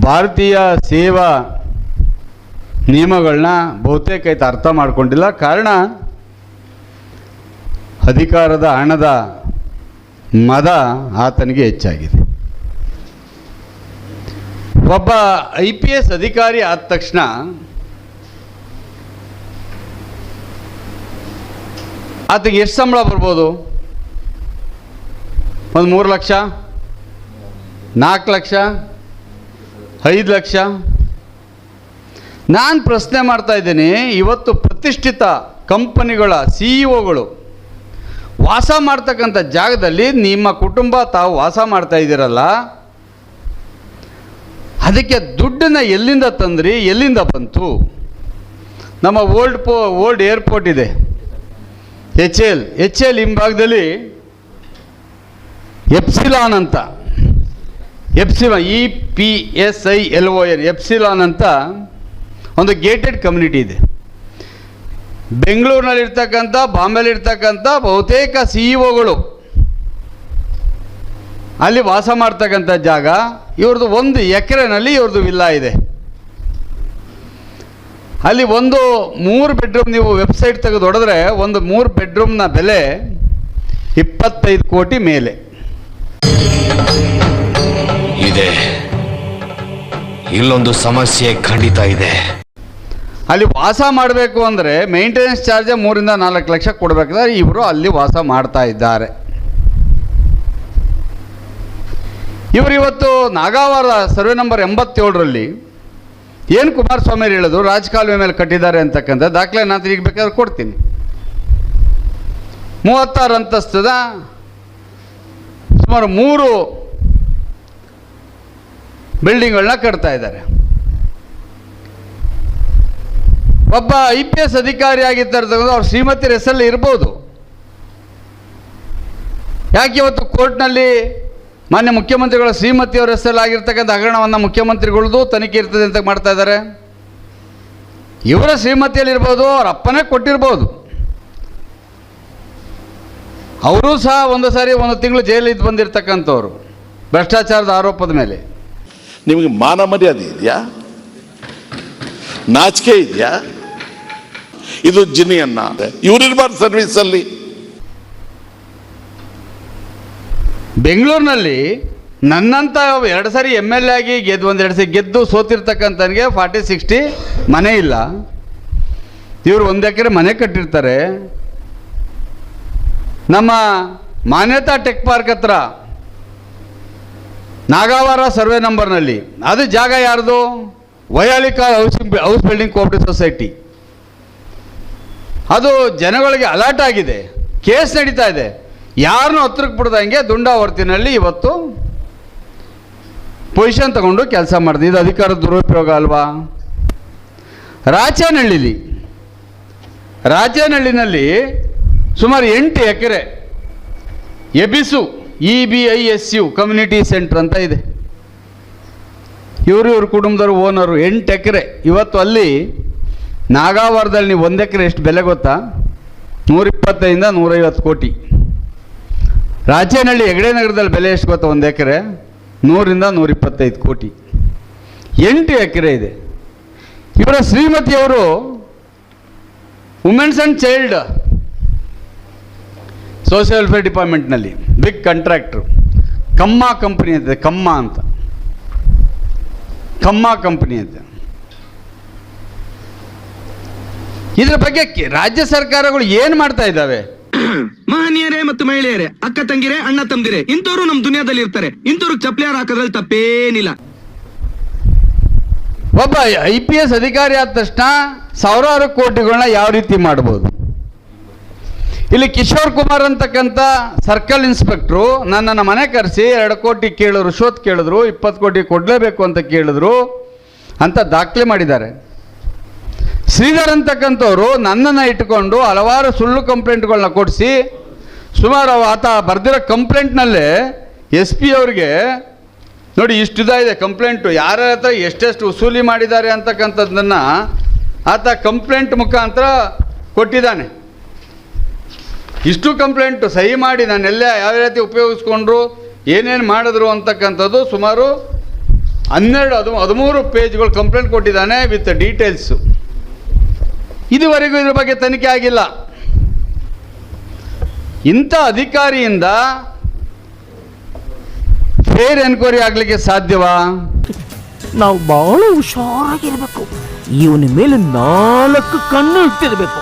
ಭಾರತೀಯ ಸೇವಾ ನಿಯಮಗಳನ್ನ ಬಹುತೇಕ ಆಯ್ತು ಅರ್ಥ ಮಾಡ್ಕೊಂಡಿಲ್ಲ. ಕಾರಣ, ಅಧಿಕಾರದ ಹಣದ ಮದ ಆತನಿಗೆ ಹೆಚ್ಚಾಗಿದೆ. ಒಬ್ಬ ಐ ಪಿ ಎಸ್ ಅಧಿಕಾರಿ ಆದ ತಕ್ಷಣ ಆತಗೆ ಎಷ್ಟು ಸಂಬಳ ಬರ್ಬೋದು? ಒಂದು ಮೂರು ಲಕ್ಷ? ನಾಲ್ಕು ಲಕ್ಷ? ಐದು ಲಕ್ಷ. ನಾನು ಪ್ರಶ್ನೆ ಮಾಡ್ತಾ ಇದ್ದೀನಿ, ಇವತ್ತು ಪ್ರತಿಷ್ಠಿತ ಕಂಪನಿಗಳ ಸಿ ಇ ಒಗಳು ವಾಸ ಮಾಡ್ತಕ್ಕಂಥ ಜಾಗದಲ್ಲಿ ನಿಮ್ಮ ಕುಟುಂಬ ತಾವು ವಾಸ ಮಾಡ್ತಾ ಇದ್ದೀರಲ್ಲ, ಅದಕ್ಕೆ ದುಡ್ಡನ್ನ ಎಲ್ಲಿಂದ ತಂದ್ರಿ, ಎಲ್ಲಿಂದ ಬಂತು? ನಮ್ಮ ಓಲ್ಡ್ ಪೋ, old airport H. L H L L ಹಿಂಭಾಗದಲ್ಲಿ ಎಪ್ಸಿಲಾನ್ ಅಂತ. ಎಪ್ಸಿಲಾ E P S I L O N Epsilon ಅಂತ ಒಂದು ಗೇಟೆಡ್ ಕಮ್ಯುನಿಟಿ ಇದೆ. ಬೆಂಗಳೂರಿನಲ್ಲಿರ್ತಕ್ಕಂಥ ಬಾಂಬೆಲಿರ್ತಕ್ಕಂಥ ಬಹುತೇಕ ಸಿ ಇ ಒಗಳು ಅಲ್ಲಿ ವಾಸ ಮಾಡ್ತಕ್ಕಂಥ ಜಾಗ ಇವ್ರದ್ದು ಒಂದು ಎಕರೆನಲ್ಲಿ ಇವ್ರದ್ದು ವಿಲ್ಲಾ ಇದೆ. ಅಲ್ಲಿ ಒಂದು ಮೂರು ಬೆಡ್ರೂಮ್ ನೀವು ವೆಬ್ಸೈಟ್ ತೆಗೆದು ಹೊಡೆದ್ರೆ ಒಂದು ಮೂರು ಬೆಡ್ರೂಮ್ನ ಬೆಲೆ ಇಪ್ಪತ್ತೈದು ಕೋಟಿ ಮೇಲೆ. ಇದೆ. ಇಲ್ಲೊಂದು ಸಮಸ್ಯೆ ಖಂಡಿತ ಇದೆ. ಅಲ್ಲಿ ವಾಸ ಮಾಡಬೇಕು ಅಂದರೆ ಮೇಂಟೆನೆನ್ಸ್ ಚಾರ್ಜ್ ಮೂರಿಂದ ನಾಲ್ಕು ಲಕ್ಷ ಕೊಡಬೇಕಾದ್ರೆ ಇವರು ಅಲ್ಲಿ ವಾಸ ಮಾಡ್ತಾ ಇದ್ದಾರೆ. ಇವರು ಇವತ್ತು ನಾಗಾವಾರ ಸರ್ವೆ ನಂಬರ್ ಎಂಬತ್ತೇಳರಲ್ಲಿ ಏನು ಕುಮಾರಸ್ವಾಮಿ ಹೇಳಿದ್ರು ರಾಜಕಾಲುವೆ ಮೇಲೆ ಕಟ್ಟಿದ್ದಾರೆ ಅಂತಕ್ಕಂಥ ದಾಖಲೆ ನಾನು ಈಗ ಬೇಕಾದ್ರೆ ಕೊಡ್ತೀನಿ. ಮೂವತ್ತಾರು ಅಂತಸ್ತದ ಸುಮಾರು ಮೂರು ಬಿಲ್ಡಿಂಗ್ಗಳನ್ನ ಕಟ್ತಾ ಇದ್ದಾರೆ. ಒಬ್ಬ ಐ ಪಿ ಎಸ್ ಅಧಿಕಾರಿ ಆಗಿರ್ತಕ್ಕಂಥ ಅವ್ರ ಶ್ರೀಮತಿ ಹೆಸರಲ್ಲಿ ಇರ್ಬೋದು. ಯಾಕೆ ಇವತ್ತು ಕೋರ್ಟ್ನಲ್ಲಿ ಮಾನ್ಯ ಮುಖ್ಯಮಂತ್ರಿಗಳ ಶ್ರೀಮತಿಯವರ ಹೆಸರಲ್ಲಿ ಆಗಿರ್ತಕ್ಕಂಥ ಹಗರಣವನ್ನು ಮುಖ್ಯಮಂತ್ರಿಗಳದು ತನಿಖೆ ಇರ್ತದೆ ಅಂತ ಮಾಡ್ತಾ ಇದ್ದಾರೆ. ಇವರ ಶ್ರೀಮತಿಯಲ್ಲಿ ಇರ್ಬೋದು, ಅವ್ರ ಅಪ್ಪನೇ ಕೊಟ್ಟಿರ್ಬೋದು. ಅವರೂ ಸಹ ಒಂದು ಸಾರಿ ಒಂದು ತಿಂಗಳು ಜೈಲಿದ್ದು ಬಂದಿರತಕ್ಕಂಥವ್ರು. ಭ್ರಷ್ಟಾಚಾರದ ಆರೋಪದ ಮೇಲೆ. ನಿಮಗೆ ಮಾನ ಮರ್ಯಾದೆ ಇದೆಯಾ? ನಾಚಿಕೆ ಇದೆಯಾ? ಇದು ಜಿನಿಯನ್ನ. ಇವರಿರ್ಬಾರ್ದು ಸರ್ವಿಸ್ ಅಲ್ಲಿ. ಬೆಂಗಳೂರಿನಲ್ಲಿ ನನ್ನಂತ ಎರಡು ಸಾರಿ ಎಂ ಎಲ್ ಎ ಆಗಿ ಗೆದ್ದು ಒಂದು ಎರಡು ಸರಿ ಗೆದ್ದು ಸೋತಿರ್ತಕ್ಕಂಥನಿಗೆ ಫಾರ್ಟಿ ಸಿಕ್ಸ್ಟಿ ಮನೆ ಇಲ್ಲ. ಇವರು ಒಂದು ಎಕರೆ ಮನೆ ಕಟ್ಟಿರ್ತಾರೆ. ನಮ್ಮ ಮಾನ್ಯತಾ ಟೆಕ್ ಪಾರ್ಕ್ ಹತ್ರ ನಾಗಾವಾರ ಸರ್ವೆ ನಂಬರ್ನಲ್ಲಿ. ಅದು ಜಾಗ ಯಾರ್ದು? Vyalika housing house building cooperative society. ಅದು ಜನಗಳಿಗೆ ಅಲರ್ಟ್ ಆಗಿದೆ. ಕೇಸ್ ನಡೀತಾ ಇದೆ. ಯಾರನ್ನೂ ಹತ್ರಕ್ಕೆ ಬಿಡ್ದಂಗೆ ದುಂಡಾವರ್ತಿನಲ್ಲಿ ಇವತ್ತು ಪೊಸಿಷನ್ ತಗೊಂಡು ಕೆಲಸ ಮಾಡಿದೆ. ಇದು ಅಧಿಕಾರದ ದುರುಪಯೋಗ ಅಲ್ವಾ? ರಾಚೇನಹಳ್ಳಿಲಿ, ರಾಚೇನಹಳ್ಳಿನಲ್ಲಿ ಸುಮಾರು ಎಂಟು ಎಕರೆ ಎಬಿಸು E B I S U community centre ಅಂತ ಇದೆ. ಇವರು ಇವ್ರ ಕುಟುಂಬದವರು ಓನರು ಎಂಟು ಎಕರೆ. ಇವತ್ತು ಅಲ್ಲಿ ನಾಗಾವಾರದಲ್ಲಿ ನೀವು ಒಂದು ಎಕರೆ ಎಷ್ಟು ಬೆಲೆ ಗೊತ್ತಾ? ನೂರಿಪ್ಪತ್ತೈದಿಂದ ನೂರೈವತ್ತು ಕೋಟಿ. ರಾಜೇನಹಳ್ಳಿ ಹೆಗಡೆ ನಗರದಲ್ಲಿ ಬೆಲೆ ಎಷ್ಟು ಗೊತ್ತಾ ಒಂದು ಎಕರೆ? ನೂರಿಂದ ನೂರಿಪ್ಪತ್ತೈದು ಕೋಟಿ. ಎಂಟು ಎಕರೆ ಇದೆ. ಇವರ ಶ್ರೀಮತಿಯವರು women's and child social welfare ಡಿಪಾರ್ಟ್ಮೆಂಟ್ನಲ್ಲಿ big contractor ಕಮ್ಮ ಕಂಪ್ನಿ ಅಂತ ಕಮ್ಮ ಅಂತ. ಕಮ್ಮ ಕಂಪ್ನಿ ಅಂತ. ಇದ್ರ ಬಗ್ಗೆ ರಾಜ್ಯ ಸರ್ಕಾರಗಳು ಏನು ಮಾಡ್ತಾ ಇದ್ದಾವೆ? ಮಹನೀಯರೇ ಮತ್ತು ಮಹಿಳೆಯರೇ ಅಕ್ಕ ತಂಗಿರೇ ಅಣ್ಣ ತಂದಿರೆ ಇಂಥವ್ರು ನಮ್ಮ ದುನಿಯಾದಲ್ಲಿ ಇರ್ತಾರೆ. ಇಂಥವ್ರು ಚಪ್ಲಿಯಾರ್ ಹಾಕೋದ್ರಲ್ಲಿ ತಪ್ಪೇನಿಲ್ಲ. ಒಬ್ಬ ಐ ಪಿ ಎಸ್ ಅಧಿಕಾರಿ ಆದ ತಕ್ಷಣ ಸಾವಿರಾರು ಕೋಟಿಗಳನ್ನ ಯಾವ ರೀತಿ ಮಾಡ್ಬೋದು? ಇಲ್ಲಿ ಕಿಶೋರ್ ಕುಮಾರ್ ಅಂತಕ್ಕಂಥ ಸರ್ಕಲ್ ಇನ್ಸ್ಪೆಕ್ಟ್ರು ನನ್ನನ್ನು ಮನೆ ಕರೆಸಿ ಎರಡು ಕೋಟಿ ಕೇಳಿದ್ರು ರಿಶ್ವತ್ ಕೇಳಿದ್ರು, ಇಪ್ಪತ್ತು ಕೋಟಿ ಕೊಡಲೇಬೇಕು ಅಂತ ಕೇಳಿದ್ರು ಅಂತ ದಾಖಲೆ ಮಾಡಿದ್ದಾರೆ. ಶ್ರೀಧರ್ ಅಂತಕ್ಕಂಥವ್ರು ನನ್ನನ್ನು ಇಟ್ಕೊಂಡು ಹಲವಾರು ಸುಳ್ಳು ಕಂಪ್ಲೇಂಟ್ಗಳನ್ನ ಕೊಡಿಸಿ ಸುಮಾರು ಆತ ಬರೆದಿರೋ ಕಂಪ್ಲೇಂಟ್ನಲ್ಲೇ ಎಸ್ ಪಿ ಅವ್ರಿಗೆ, ನೋಡಿ ಇಷ್ಟು ಇದೆ ಕಂಪ್ಲೇಂಟು ಯಾರ ಹತ್ರ ಎಷ್ಟೆಷ್ಟು ವಸೂಲಿ ಮಾಡಿದ್ದಾರೆ ಅಂತಕ್ಕಂಥದ್ದನ್ನು ಆತ ಕಂಪ್ಲೇಂಟ್ ಮುಖಾಂತರ ಕೊಟ್ಟಿದ್ದಾನೆ. ಇಷ್ಟು ಕಂಪ್ಲೇಂಟು ಸಹಿ ಮಾಡಿ ನಾನೆಲ್ಲ ಯಾವ ರೀತಿ ಉಪಯೋಗಿಸ್ಕೊಂಡ್ರು, ಏನೇನು ಮಾಡಿದ್ರು ಅಂತಕ್ಕಂಥದ್ದು ಸುಮಾರು ಹನ್ನೆರಡು ಅದು ಹದಿಮೂರು ಪೇಜ್ಗಳು ಕಂಪ್ಲೇಂಟ್ ಕೊಟ್ಟಿದ್ದಾನೆ ವಿತ್ ಡೀಟೇಲ್ಸು. ಇದುವರೆಗೂ ಇದ್ರ ಬಗ್ಗೆ ತನಿಖೆ ಆಗಿಲ್ಲ. ಇಂಥ ಅಧಿಕಾರಿಯಿಂದ ಫೇರ್ ಎನ್ಕ್ವೈರಿ ಆಗಲಿಕ್ಕೆ ಸಾಧ್ಯವಾ? ನಾವು ಬಹಳ ಹುಷಾರಾಗಿರಬೇಕು. ಇವನ ಮೇಲೆ ನಾಲ್ಕು ಕಣ್ಣು ಇಟ್ಟಿರ್ಬೇಕು.